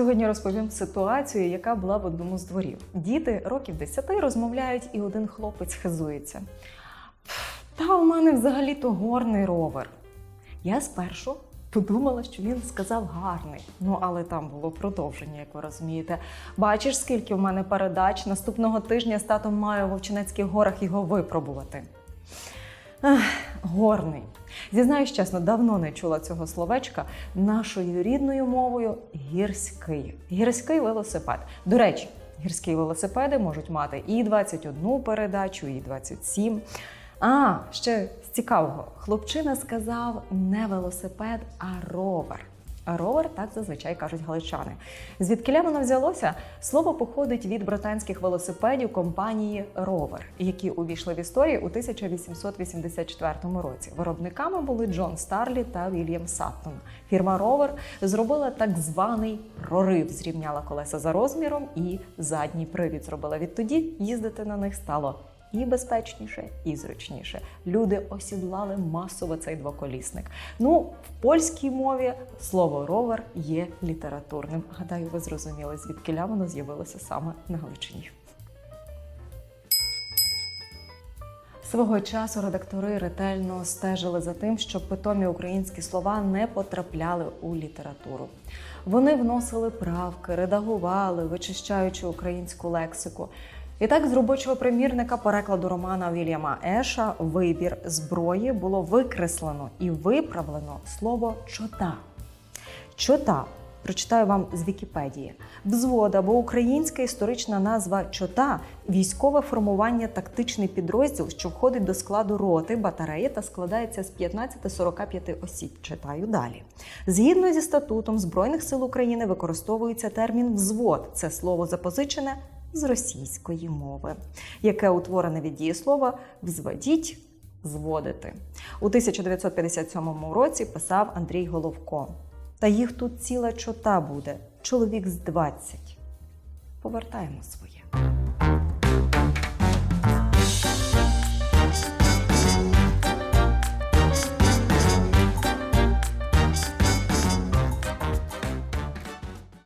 Сьогодні розповім ситуацію, яка була в одному з дворів. Діти років 10 розмовляють, і один хлопець хизується. Та у мене взагалі-то горний ровер. Я спершу подумала, що він сказав гарний. Ну, але там було продовження, як ви розумієте. Бачиш, скільки в мене передач. Наступного тижня з татом маю в Вовчинецьких горах його випробувати. Ах, горний. Зізнаюсь чесно, давно не чула цього словечка нашою рідною мовою гірський. Гірський велосипед. До речі, гірські велосипеди можуть мати і 21 передачу, і 27. А, ще з цікавого, хлопчина сказав не велосипед, а ровер. Ровер так зазвичай кажуть галичани. Звідки воно взялося? Слово походить від британських велосипедів компанії Ровер, які увійшли в історію у 1884 році. Виробниками були Джон Старлі та Вільям Саттон. Фірма Ровер зробила так званий прорив, зрівняла колеса за розміром і задній привід зробила. Відтоді їздити на них стало і безпечніше, і зручніше. Люди осідлали масово цей двоколісник. Ну, в польській мові слово ровер є літературним. Гадаю, ви зрозуміли, звідки воно з'явилося саме на Галичині. Свого часу редактори ретельно стежили за тим, щоб питомі українські слова не потрапляли у літературу. Вони вносили правки, редагували, вичищаючи українську лексику. І так, з робочого примірника перекладу романа Вільяма Еша Вибір зброї було викреслено і виправлено слово чота. Чота. Прочитаю вам з Вікіпедії. Взвод або українська історична назва чота військове формування, тактичний підрозділ, що входить до складу роти, батареї та складається з 15-45 осіб. Читаю далі. Згідно зі статутом Збройних сил України використовується термін взвод. Це слово запозичене з російської мови, яке утворене від дієслова взводіть. Зводити у 1957 році писав Андрій Головко. Та їх тут ціла чота буде, чоловік з 20. Повертаємо своє.